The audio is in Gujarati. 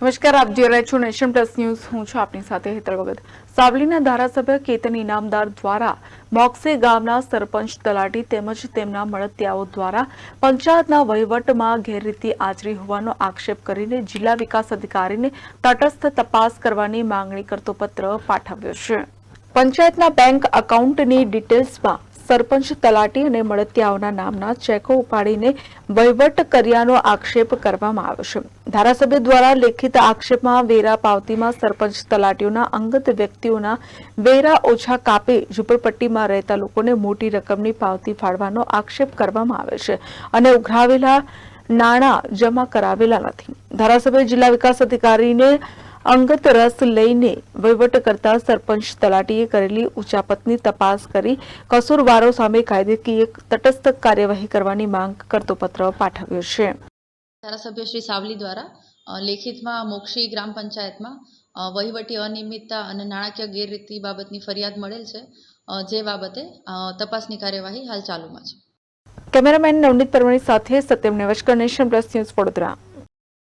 નમસ્કાર, આપ જોઈ રહ્યા છો નેશન પ્લસ ન્યૂઝ. હું છું આપની સાથે હેતલ ભગત. સાવલીના ધારાસભ્ય કેતન ઇનામદાર દ્વારા મોક્સે ગામના સરપંચ તલાટી તેમજ તેમના મળતિયાઓ દ્વારા પંચાયતના વહીવટમાં ગેરરીતિ આચરી હોવાનો આક્ષેપ કરીને જિલ્લા વિકાસ અધિકારીને તટસ્થ તપાસ કરવાની માંગણી કરતો પત્ર પાઠવ્યો છે. પંચાયતના બેંક એકાઉન્ટની ડિટેલ્સમાં સરપંચ તલાટી અને મળતિયાઓના નામના ચેકો ઉપાડીને વહીવટ કર્યાનો આક્ષેપ કરવામાં આવ્યો છે. ધારાસભ્ય દ્વારા લેખિત આક્ષેપમાં વેરા પાવતીમાં સરપંચ તલાટીઓના અંગત વ્યક્તિઓના વેરા ઓછા કાપે, ઝૂંપડપટ્ટીમાં રહેતા લોકોને મોટી રકમની પાવતી ફાળવાનો આક્ષેપ કરવામાં આવે છે અને ઉઘરાવેલા નાણાં જમા કરાવેલા નથી. ધારાસભ્ય જિલ્લા વિકાસ અધિકારીને અંગત રસ લઈને વહીવટ કરતા સરપંચ તલાટીએ કરેલી ઉચાપતની તપાસ કરી કસૂરવારો સામે કાયદેકીય તટસ્થ કાર્યવાહી કરવાની માંગ કરતો પત્ર પાઠવ્યો છે. ધારાસભ્ય શ્રી સાવલી દ્વારા લેખિતમાં મોક્ષી ગ્રામ પંચાયતમાં વહીવટી અનિયમિતતા અને નાણાકીય ગેરરીતિ બાબતની ફરિયાદ મળેલ છે જે બાબતે તપાસની કાર્યવાહી હાલ ચાલુમાં છે. કેમેરામેન નવનીત પરમાણી સાથે સત્યમ નેવશકર નેશન પ્લસ ન્યૂઝ વડોદરા.